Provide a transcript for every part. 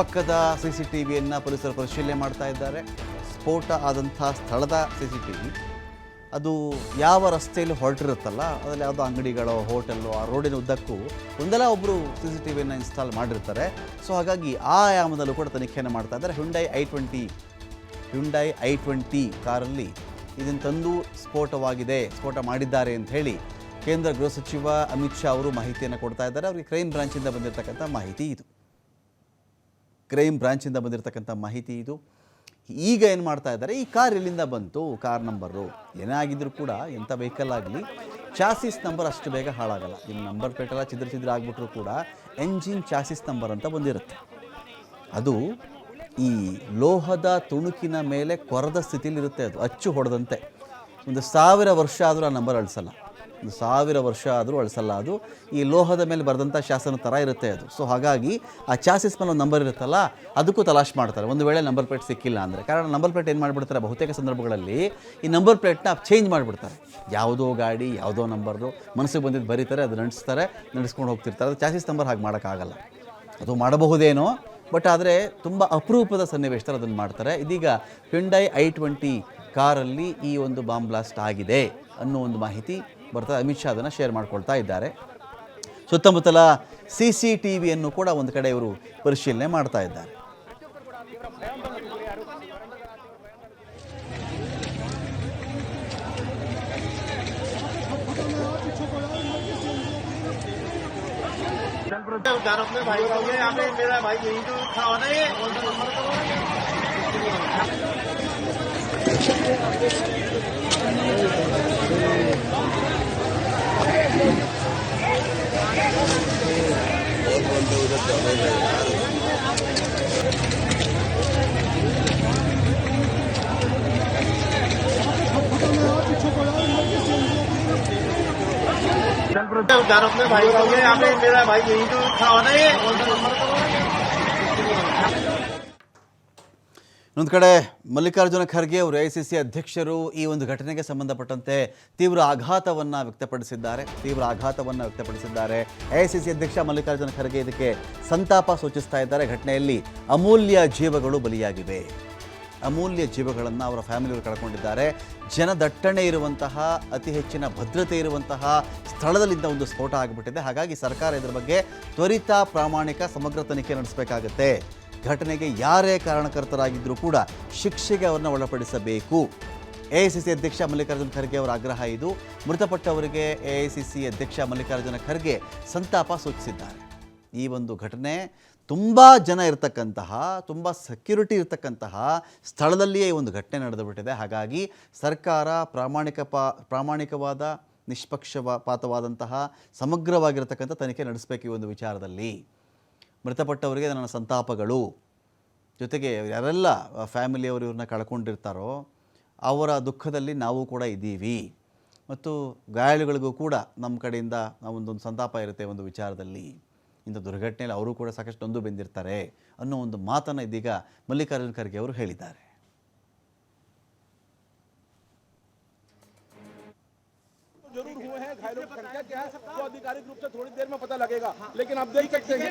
ಪಕ್ಕದ C C T ವಿಯನ್ನು ಪೊಲೀಸರು ಪರಿಶೀಲನೆ ಮಾಡ್ತಾ ಇದ್ದಾರೆ. ಸ್ಫೋಟ ಆದಂಥ ಸ್ಥಳದ ಸಿ ಸಿ ಟಿ ವಿ ಅದು ಯಾವ ರಸ್ತೆಯಲ್ಲಿ ಹೊರಟಿರುತ್ತಲ್ಲ, ಅದರಲ್ಲಿ ಯಾವುದೋ ಅಂಗಡಿಗಳೋ, ಹೋಟೆಲ್ಲೋ, ಆ ರೋಡಿನ ಉದ್ದಕ್ಕೂ ಒಂದಲ್ಲ ಒಬ್ಬರು ಸಿ ಸಿ ಟಿ ವಿಯನ್ನು ಇನ್ಸ್ಟಾಲ್ ಮಾಡಿರ್ತಾರೆ. ಸೊ ಹಾಗಾಗಿ ಆ ಆಯಾಮದಲ್ಲೂ ಕೂಡ ತನಿಖೆಯನ್ನು ಮಾಡ್ತಾ ಇದ್ದಾರೆ. Hyundai i twenty Hyundai i twenty ಕಾರಲ್ಲಿ ಇದನ್ನು ತಂದು ಸ್ಫೋಟವಾಗಿದೆ, ಸ್ಫೋಟ ಮಾಡಿದ್ದಾರೆ ಅಂತ ಹೇಳಿ ಕೇಂದ್ರ ಗೃಹ ಸಚಿವ ಅಮಿತ್ ಶಾ ಅವರು ಮಾಹಿತಿಯನ್ನು ಕೊಡ್ತಾ ಇದ್ದಾರೆ. ಅವರಿಗೆ ಕ್ರೈಮ್ ಬ್ರಾಂಚಿಂದ ಬಂದಿರತಕ್ಕಂಥ ಮಾಹಿತಿ ಇದು. ಕ್ರೈಮ್ ಬ್ರಾಂಚಿಂದ ಬಂದಿರತಕ್ಕಂಥ ಮಾಹಿತಿ ಇದು. ಈಗ ಏನು ಮಾಡ್ತಾ ಇದ್ದಾರೆ, ಈ ಕಾರ್ ಎಲ್ಲಿಂದ ಬಂತು, ಕಾರ್ ನಂಬರು? ಏನೇ ಆಗಿದ್ರೂ ಕೂಡ ಎಂಥ ವೆಹಿಕಲ್ ಆಗಲಿ, ಚಾಸಿಸ್ ನಂಬರ್ ಅಷ್ಟು ಬೇಗ ಹಾಳಾಗಲ್ಲ. ನಿಮ್ಮ ನಂಬರ್ ಪ್ಲೇಟೆಲ್ಲ ಚಿದ್ರ ಚಿದ್ರ ಆಗಿಬಿಟ್ರೂ ಕೂಡ ಎಂಜಿನ್ ಚಾಸಿಸ್ ನಂಬರ್ ಅಂತ ಬಂದಿರುತ್ತೆ. ಅದು ಈ ಲೋಹದ ತುಣುಕಿನ ಮೇಲೆ ಕೊರದ ಸ್ಥಿತಿಲಿರುತ್ತೆ ಅದು, ಅಚ್ಚು ಹೊಡೆದಂತೆ. ಒಂದು ಸಾವಿರ ವರ್ಷ ಆದರೂ ಆ ನಂಬರ್ ಅಳಿಸಲ್ಲ. ಸಾವಿರ ವರ್ಷ ಆದರೂ ಅಳಿಸಲ್ಲ ಅದು. ಈ ಲೋಹದ ಮೇಲೆ ಬರೆದಂಥ ಶಾಸನ ಥರ ಇರುತ್ತೆ ಅದು. ಸೊ ಹಾಗಾಗಿ ಆ ಚಾಸಿಸ್ ಮೇಲೆ ಒಂದು ನಂಬರ್ ಇರುತ್ತಲ್ಲ, ಅದಕ್ಕೂ ತಲಾಶ್ ಮಾಡ್ತಾರೆ. ಒಂದು ವೇಳೆ ನಂಬರ್ ಪ್ಲೇಟ್ ಸಿಕ್ಕಿಲ್ಲ ಅಂದರೆ. ಕಾರಣ ನಂಬರ್ ಪ್ಲೇಟ್ ಏನು ಮಾಡಿಬಿಡ್ತಾರೆ? ಬಹುತೇಕ ಸಂದರ್ಭಗಳಲ್ಲಿ ಈ ನಂಬರ್ ಪ್ಲೇಟ್ನ ಚೇಂಜ್ ಮಾಡಿಬಿಡ್ತಾರೆ. ಯಾವುದೋ ಗಾಡಿ, ಯಾವುದೋ ನಂಬರ್ದು ಮನಸ್ಸಿಗೆ ಬಂದಿದ್ದು ಬರೀತಾರೆ, ಅದು ನಡೆಸ್ತಾರೆ, ನಡೆಸ್ಕೊಂಡು ಹೋಗ್ತಿರ್ತಾರೆ. ಅದು ಚಾಸಿಸ್ ನಂಬರ್ ಹಾಗೆ ಮಾಡೋಕ್ಕಾಗಲ್ಲ. ಅದು ಮಾಡಬಹುದೇನೋ ಬಟ್ ಆದರೆ ತುಂಬ ಅಪರೂಪದ ಸನ್ನಿವೇಶದಲ್ಲಿ ಅದನ್ನು ಮಾಡ್ತಾರೆ. ಇದೀಗ ಹ್ಯುಂಡೈ ಐ ಟ್ವೆಂಟಿ ಕಾರಲ್ಲಿ ಈ ಒಂದು ಬಾಂಬ್ ಬ್ಲಾಸ್ಟ್ ಆಗಿದೆ ಅನ್ನೋ ಒಂದು ಮಾಹಿತಿ ಬರ್ತಾ ಅಮಿತ್ ಶಾ ಅದನ್ನು ಶೇರ್ ಮಾಡ್ಕೊಳ್ತಾ ಇದ್ದಾರೆ. ಸುತ್ತಮುತ್ತಲ ಸಿ ಸಿ ಟಿ ವಿಯನ್ನು ಕೂಡ ಒಂದು ಕಡೆ ಇವರು ಪರಿಶೀಲನೆ ಮಾಡ್ತಾ ಇದ್ದಾರೆ. उधर अपने भाई हो गए। यहाँ पे मेरा भाई यही तो हुआ ना ये ಇನ್ನೊಂದು ಕಡೆ ಮಲ್ಲಿಕಾರ್ಜುನ ಖರ್ಗೆ ಅವರು ಎ ಅಧ್ಯಕ್ಷರು ಈ ಒಂದು ಘಟನೆಗೆ ಸಂಬಂಧಪಟ್ಟಂತೆ ತೀವ್ರ ಆಘಾತವನ್ನು ವ್ಯಕ್ತಪಡಿಸಿದ್ದಾರೆ. ತೀವ್ರ ಆಘಾತವನ್ನು ವ್ಯಕ್ತಪಡಿಸಿದ್ದಾರೆ. ಎ ಅಧ್ಯಕ್ಷ ಮಲ್ಲಿಕಾರ್ಜುನ ಖರ್ಗೆ ಇದಕ್ಕೆ ಸಂತಾಪ ಸೂಚಿಸ್ತಾ ಇದ್ದಾರೆ. ಘಟನೆಯಲ್ಲಿ ಅಮೂಲ್ಯ ಜೀವಗಳು ಬಲಿಯಾಗಿವೆ. ಅಮೂಲ್ಯ ಜೀವಗಳನ್ನು ಅವರ ಫ್ಯಾಮಿಲಿಯವರು ಕಳ್ಕೊಂಡಿದ್ದಾರೆ. ಜನದಟ್ಟಣೆ ಇರುವಂತಹ, ಅತಿ ಹೆಚ್ಚಿನ ಭದ್ರತೆ ಇರುವಂತಹ ಸ್ಥಳದಲ್ಲಿದ್ದ ಒಂದು ಸ್ಫೋಟ ಆಗಿಬಿಟ್ಟಿದೆ. ಹಾಗಾಗಿ ಸರ್ಕಾರ ಇದರ ಬಗ್ಗೆ ತ್ವರಿತ ಪ್ರಾಮಾಣಿಕ ಸಮಗ್ರ ತನಿಖೆ ನಡೆಸಬೇಕಾಗತ್ತೆ. ಘಟನೆಗೆ ಯಾರೇ ಕಾರಣಕರ್ತರಾಗಿದ್ದರೂ ಕೂಡ ಶಿಕ್ಷೆಗೆ ಅವರನ್ನು ಒಳಪಡಿಸಬೇಕು. ಎ ಐ ಸಿ ಸಿ ಅಧ್ಯಕ್ಷ ಮಲ್ಲಿಕಾರ್ಜುನ ಖರ್ಗೆ ಅವರ ಆಗ್ರಹ ಇದು. ಮೃತಪಟ್ಟವರಿಗೆ ಎ ಐ ಸಿ ಸಿ ಅಧ್ಯಕ್ಷ ಮಲ್ಲಿಕಾರ್ಜುನ ಖರ್ಗೆ ಸಂತಾಪ ಸೂಚಿಸಿದ್ದಾರೆ. ಈ ಒಂದು ಘಟನೆ ತುಂಬ ಜನ ಇರತಕ್ಕಂತಹ, ತುಂಬ ಸೆಕ್ಯೂರಿಟಿ ಇರತಕ್ಕಂತಹ ಸ್ಥಳದಲ್ಲಿಯೇ ಈ ಒಂದು ಘಟನೆ ನಡೆದುಬಿಟ್ಟಿದೆ. ಹಾಗಾಗಿ ಸರ್ಕಾರ ಪ್ರಾಮಾಣಿಕ ಪಾ, ಪ್ರಾಮಾಣಿಕವಾದ ನಿಷ್ಪಕ್ಷಪಾತವಾದಂತಹ ಸಮಗ್ರವಾಗಿರತಕ್ಕಂಥ ತನಿಖೆ ನಡೆಸಬೇಕು ಈ ಒಂದು ವಿಚಾರದಲ್ಲಿ. ಮೃತಪಟ್ಟವರಿಗೆ ನನ್ನ ಸಂತಾಪಗಳು. ಜೊತೆಗೆ ಯಾರೆಲ್ಲ ಫ್ಯಾಮಿಲಿಯವರು ಇವ್ರನ್ನ ಕಳ್ಕೊಂಡಿರ್ತಾರೋ ಅವರ ದುಃಖದಲ್ಲಿ ನಾವು ಕೂಡ ಇದ್ದೀವಿ. ಮತ್ತು ಗಾಯಾಳುಗಳಿಗೂ ಕೂಡ ನಮ್ಮ ಕಡೆಯಿಂದ ನಾವೊಂದೊಂದು ಸಂತಾಪ ಇರುತ್ತೆ ಒಂದು ವಿಚಾರದಲ್ಲಿ. ಇಂಥ ದುರ್ಘಟನೆಯಲ್ಲಿ ಅವರು ಕೂಡ ಸಾಕಷ್ಟು ನೊಂದು ಬೆಂದಿರ್ತಾರೆ ಅನ್ನೋ ಒಂದು ಮಾತನ್ನು ಇದೀಗ ಮಲ್ಲಿಕಾರ್ಜುನ ಖರ್ಗೆ ಅವರು ಹೇಳಿದ್ದಾರೆ. घायलों की संख्या क्या है वो आधिकारिक रूप से थोड़ी देर में पता लगेगा। लेकिन आप देख सकते हैं।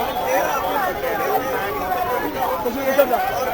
再说一遍这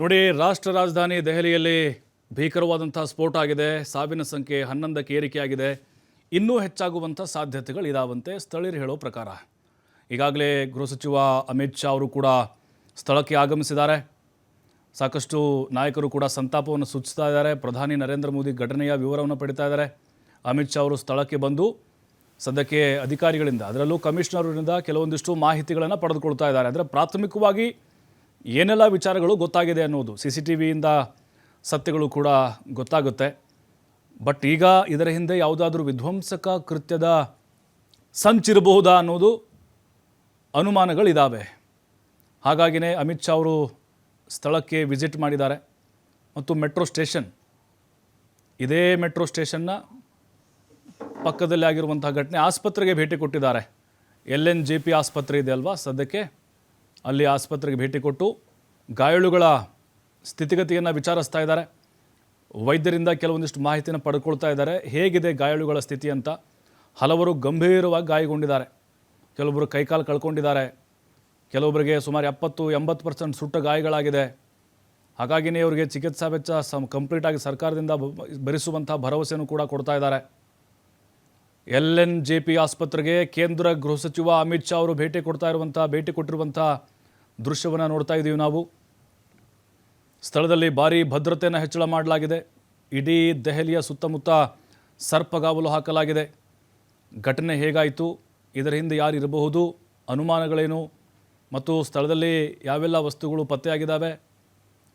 ನೋಡಿ, ರಾಷ್ಟ್ರ ರಾಜಧಾನಿ ದೆಹಲಿಯಲ್ಲಿ ಭೀಕರವಾದಂಥ ಸ್ಫೋಟ ಆಗಿದೆ. ಸಾವಿನ ಸಂಖ್ಯೆ ಹನ್ನೊಂದಕ್ಕೆ ಏರಿಕೆಯಾಗಿದೆ. ಇನ್ನೂ ಹೆಚ್ಚಾಗುವಂಥ ಸಾಧ್ಯತೆಗಳು ಇದಾವಂತೆ ಸ್ಥಳೀಯರು ಹೇಳೋ ಪ್ರಕಾರ. ಈಗಾಗಲೇ ಗೃಹ ಸಚಿವ ಅಮಿತ್ ಶಾ ಅವರು ಕೂಡ ಸ್ಥಳಕ್ಕೆ ಆಗಮಿಸಿದ್ದಾರೆ. ಸಾಕಷ್ಟು ನಾಯಕರು ಕೂಡ ಸಂತಾಪವನ್ನು ಸೂಚಿಸ್ತಾ ಇದ್ದಾರೆ. ಪ್ರಧಾನಿ ನರೇಂದ್ರ ಮೋದಿ ಘಟನೆಯ ವಿವರವನ್ನು ಪಡಿತಾ ಇದ್ದಾರೆ. ಅಮಿತ್ ಶಾ ಅವರು ಸ್ಥಳಕ್ಕೆ ಬಂದು ಸದ್ಯಕ್ಕೆ ಅಧಿಕಾರಿಗಳಿಂದ, ಅದರಲ್ಲೂ ಕಮಿಷನರ್ರಿಂದ ಕೆಲವೊಂದಿಷ್ಟು ಮಾಹಿತಿಗಳನ್ನು ಪಡೆದುಕೊಳ್ತಾ ಇದ್ದಾರೆ. ಅಂದರೆ ಪ್ರಾಥಮಿಕವಾಗಿ ಏನೆಲ್ಲ ವಿಚಾರಗಳು ಗೊತ್ತಾಗಿದೆ ಅನ್ನೋದು ಸಿ ಸಿ ಟಿ ವಿಯಿಂದ ಸತ್ಯಗಳು ಕೂಡ ಗೊತ್ತಾಗುತ್ತೆ. ಬಟ್ ಈಗ ಇದರ ಹಿಂದೆ ಯಾವುದಾದ್ರೂ ವಿಧ್ವಂಸಕ ಕೃತ್ಯದ ಸಂಚಿರಬಹುದಾ ಅನ್ನೋದು ಅನುಮಾನಗಳಿದ್ದಾವೆ ಹಾಗಾಗಿನೇ ಅಮಿತ್ ಶಾ ಅವರು ಸ್ಥಳಕ್ಕೆ ವಿಸಿಟ್ ಮಾಡಿದ್ದಾರೆ. ಮತ್ತು ಮೆಟ್ರೋ ಸ್ಟೇಷನ್, ಇದೇ ಮೆಟ್ರೋ ಸ್ಟೇಷನ್ನ ಪಕ್ಕದಲ್ಲಿ ಆಗಿರುವಂಥ ಘಟನೆ ಆಸ್ಪತ್ರೆಗೆ ಭೇಟಿ ಕೊಟ್ಟಿದ್ದಾರೆ. ಎಲ್ ಎನ್ ಜೆ ಪಿ ಆಸ್ಪತ್ರೆ ಇದೆ ಅಲ್ವಾ ಸದ್ಯಕ್ಕೆ? ಅಲ್ಲಿ ಆಸ್ಪತ್ರೆಗೆ ಭೇಟಿ ಕೊಟ್ಟು ಗಾಯಾಳುಗಳ ಸ್ಥಿತಿಗತಿಯನ್ನು ವಿಚಾರಿಸ್ತಾ ಇದ್ದಾರೆ. ವೈದ್ಯರಿಂದ ಕೆಲವೊಂದಿಷ್ಟು ಮಾಹಿತಿನ ಪಡ್ಕೊಳ್ತಾ ಇದ್ದಾರೆ. ಹೇಗಿದೆ ಗಾಯಾಳುಗಳ ಸ್ಥಿತಿ ಅಂತ ಹಲವರು ಗಂಭೀರವಾಗಿ ಗಾಯಗೊಂಡಿದ್ದಾರೆ. ಕೆಲವೊಬ್ಬರು ಕೈಕಾಲು ಕಳ್ಕೊಂಡಿದ್ದಾರೆ. ಕೆಲವೊಬ್ಬರಿಗೆ ಸುಮಾರು ಎಪ್ಪತ್ತು, ಎಂಬತ್ತು ಪರ್ಸೆಂಟ್ ಸುಟ್ಟ ಗಾಯಗಳಾಗಿದೆ. ಹಾಗಾಗಿನೇ ಅವರಿಗೆ ಚಿಕಿತ್ಸಾ ವೆಚ್ಚ ಸಮ್ ಕಂಪ್ಲೀಟಾಗಿ ಸರ್ಕಾರದಿಂದ ಭರಿಸುವಂಥ ಭರವಸೆಯನ್ನು ಕೂಡ ಕೊಡ್ತಾ ಇದ್ದಾರೆ. ಎಲ್ ಜೆ ಪಿ ಆಸ್ಪತ್ರೆಗೆ ಕೇಂದ್ರ ಗೃಹ ಸಚಿವ ಅಮಿತ್ ಶಾ ಅವರು ಭೇಟಿ ಕೊಡ್ತಾ ಇರುವಂಥ ಭೇಟಿ ಕೊಟ್ಟಿರುವಂಥ ದೃಶ್ಯವನ್ನು ನೋಡ್ತಾ ಇದ್ದೀವಿ ನಾವು. ಸ್ಥಳದಲ್ಲಿ ಭಾರೀ ಭದ್ರತೆಯನ್ನು ಹೆಚ್ಚಳ ಮಾಡಲಾಗಿದೆ. ಇಡೀ ದೆಹಲಿಯ ಸುತ್ತಮುತ್ತ ಸರ್ಪಗಾವಲು ಹಾಕಲಾಗಿದೆ. ಘಟನೆ ಹೇಗಾಯಿತು, ಇದರ ಹಿಂದೆ ಯಾರು ಇರಬಹುದು, ಅನುಮಾನಗಳೇನು, ಮತ್ತು ಸ್ಥಳದಲ್ಲಿ ಯಾವೆಲ್ಲ ವಸ್ತುಗಳು ಪತ್ತೆಯಾಗಿದ್ದಾವೆ,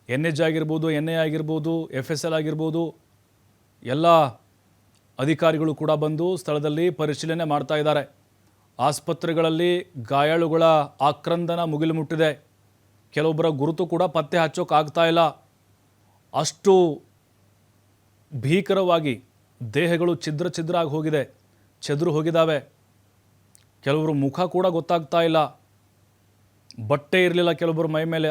ಎನ್ ಎಚ್ ಆಗಿರ್ಬೋದು, ಎನ್ ಎ ಆಗಿರ್ಬೋದು, ಎಫ್ ಎಸ್ ಎಲ್ ಆಗಿರ್ಬೋದು, ಎಲ್ಲ ಅಧಿಕಾರಿಗಳು ಕೂಡ ಬಂದು ಸ್ಥಳದಲ್ಲಿ ಪರಿಶೀಲನೆ ಮಾಡ್ತಾ ಇದ್ದಾರೆ. ಆಸ್ಪತ್ರೆಗಳಲ್ಲಿ ಗಾಯಾಳುಗಳ ಆಕ್ರಂದನ ಮುಗಿಲು ಮುಟ್ಟಿದೆ ಕೆಲವೊಬ್ಬರ ಗುರುತು ಕೂಡ ಪತ್ತೆ ಹಚ್ಚೋಕ್ಕಾಗ್ತಾ ಇಲ್ಲ. ಅಷ್ಟು ಭೀಕರವಾಗಿ ದೇಹಗಳು ಛಿದ್ರ ಛಿದ್ರ ಆಗಿ ಹೋಗಿದೆ. ಚದ್ರು ಹೋಗಿದ್ದಾವೆ. ಕೆಲವರು ಮುಖ ಕೂಡ ಗೊತ್ತಾಗ್ತಾ ಇಲ್ಲ. ಬಟ್ಟೆ ಇರಲಿಲ್ಲ ಕೆಲವೊಬ್ಬರು ಮೈ ಮೇಲೆ.